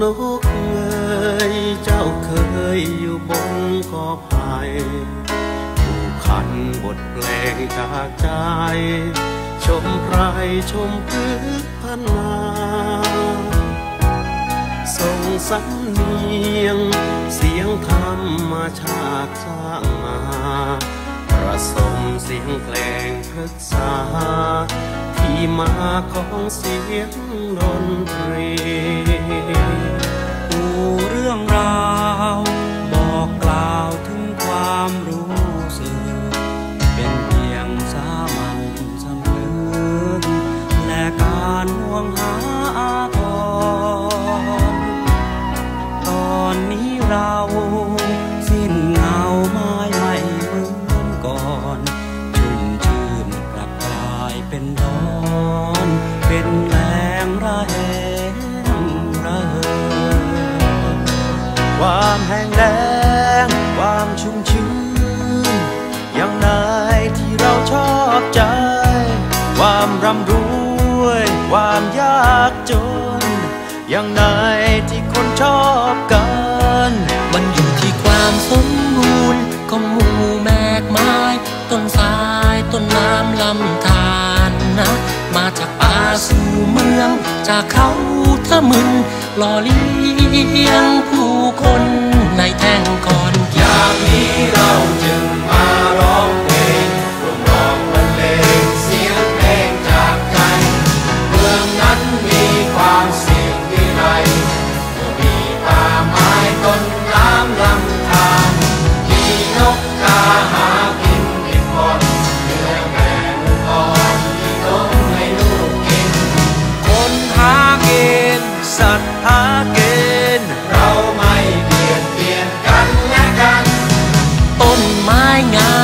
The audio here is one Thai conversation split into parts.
นกเอยเจ้าเคยอยู่บนกอไผ่ผู้ขันบทเพลงจากใจ ชมไพรชมพืชพันนาส่งสำเนียง เสียงธรรมชาติสร้างมา ประสมเสียงเพลงพฤกษา ที่มาของเสียงดนตรีปูเรื่องราว บอกกล่าวถึงความรู้สึก อย่างไหนที่คนชอบกัน มันอยู่ที่ความสมบูรณ์ของหมู่แมกไม้ ต้นสายต้นน้ำลำธารนะ มาจากป่าสู่เมือง จากเขาทะมึนหล่อเลี้ยงผู้คน ไม้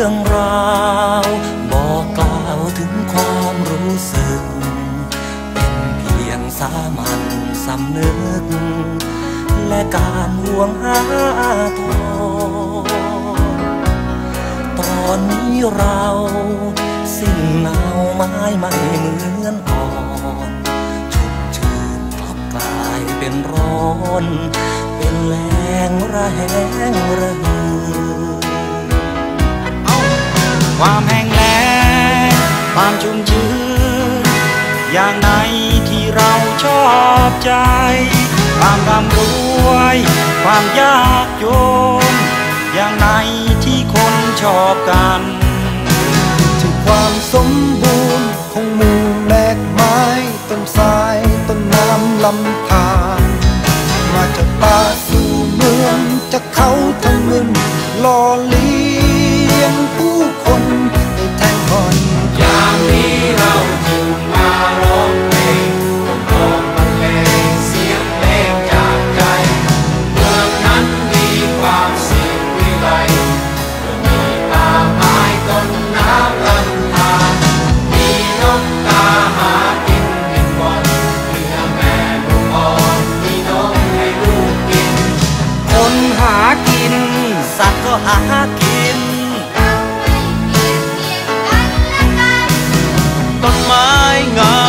รื่องราว บอกกล่าวถึงความรู้สึก เป็นเพียงสามัญสำนึก และการห่วงหาทรตอนนี้เราสิ้นเงาไม้ไม่เหมือนอ่อนชุ่มชื่นกลับกลายเป็นร้อน เป็นแรงระแหงระหื ความแห้งแล้งความชุ่มชื้น อย่างไหนที่เราชอบใจ ความร่ำรวย ความยากจน อย่างไหนที่คนชอบกันที่ความสมบูรณ์ของหมู่แมกไม้ต้นสายต้นน้ำลำธารมาจากป่าสู่เมืองจากเขา หากิน ต้นไม้งา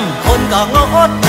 ม คนก็งด